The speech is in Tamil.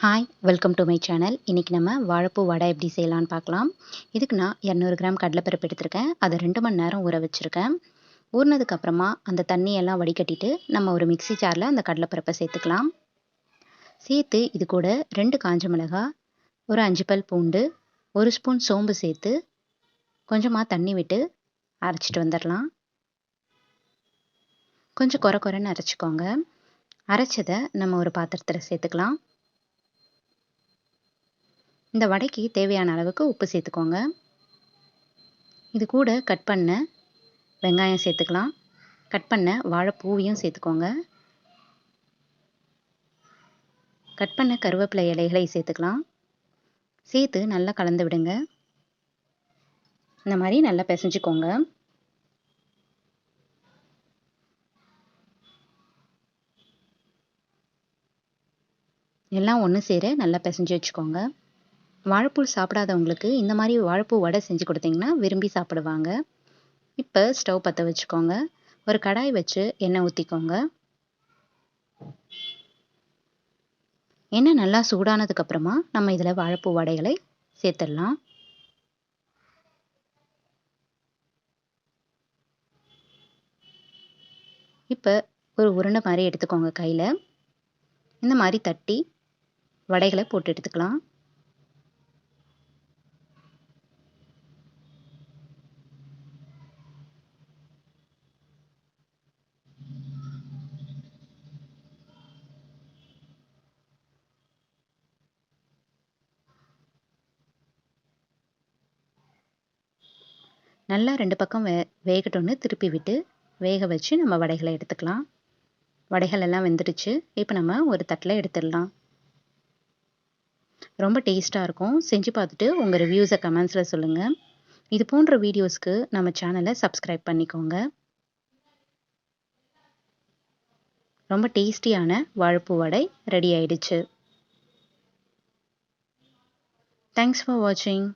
Hi welcome to my channel இன்றைக்கி நம்ம வாழைப்பூ வடை எப்படி செய்யலான்னு பார்க்கலாம். இதுக்கு நான் இரநூறு கிராம் கடலைப்பருப்பு எடுத்திருக்கேன். அதை ரெண்டு மணி நேரம் ஊற வச்சுருக்கேன். ஊறினதுக்கப்புறமா அந்த தண்ணியெல்லாம் வடிகட்டிட்டு நம்ம ஒரு மிக்ஸி ஜாரில் அந்த கடலைப்பருப்பை சேர்த்துக்கலாம். சேர்த்து இது கூட ரெண்டு காஞ்ச மிளகாய் ஒரு அஞ்சு பல் பூண்டு ஒரு ஸ்பூன் சோம்பு சேர்த்து கொஞ்சமாக தண்ணி விட்டு அரைச்சிட்டு வந்துடலாம். கொஞ்சம் குறை குறைன்னு அரைச்சிக்கோங்க. அரைச்சதை நம்ம ஒரு பாத்திரத்தில் சேர்த்துக்கலாம். இந்த வடைக்கு தேவையான அளவுக்கு உப்பு சேர்த்துக்கோங்க. இது கூட கட் பண்ண வெங்காயம் சேர்த்துக்கலாம். கட் பண்ண வாழைப்பூவையும் சேர்த்துக்கோங்க. கட் பண்ண கருவேப்பிலை இலைகளை சேர்த்துக்கலாம். சேர்த்து நல்லா கலந்து விடுங்க. இந்த மாதிரி நல்லா பிசைஞ்சுக்கோங்க. எல்லாம் ஒன்று சேர நல்லா பிசைஞ்சு வச்சுக்கோங்க. வாழைப்பூ சாப்பிடாதவங்களுக்கு இந்த மாதிரி வாழைப்பூ வடை செஞ்சு கொடுத்தீங்கன்னா விரும்பி சாப்பிடுவாங்க. இப்போ ஸ்டவ் பற்ற வச்சுக்கோங்க. ஒரு கடாய் வச்சு எண்ணெய் ஊற்றிக்கோங்க எண்ணெய் நல்லா சூடானதுக்கப்புறமா நம்ம இதில் வாழைப்பூ வடைகளை சேர்த்துடலாம். இப்போ ஒரு உருண்டை மாதிரி எடுத்துக்கோங்க கையில். இந்த மாதிரி தட்டி வடைகளை போட்டு எடுத்துக்கலாம். நல்லா ரெண்டு பக்கம் வே வேகட்டோன்னு திருப்பி விட்டு வேக வச்சு நம்ம வடைகளை எடுத்துக்கலாம். வடைகள் எல்லாம் வெந்துடுச்சு. இப்போ நம்ம ஒரு தட்டில் எடுத்துடலாம். ரொம்ப டேஸ்ட்டாக இருக்கும். செஞ்சு பார்த்துட்டு உங்கள் ரிவ்யூஸை கமெண்ட்ஸில் சொல்லுங்கள் இது போன்ற வீடியோஸ்க்கு நம்ம சேனலை சப்ஸ்கிரைப் பண்ணிக்கோங்க. ரொம்ப டேஸ்டியான வாழைப்பூ வடை ரெடி ஆயிடுச்சு. தேங்க்ஸ் ஃபார் வாட்சிங்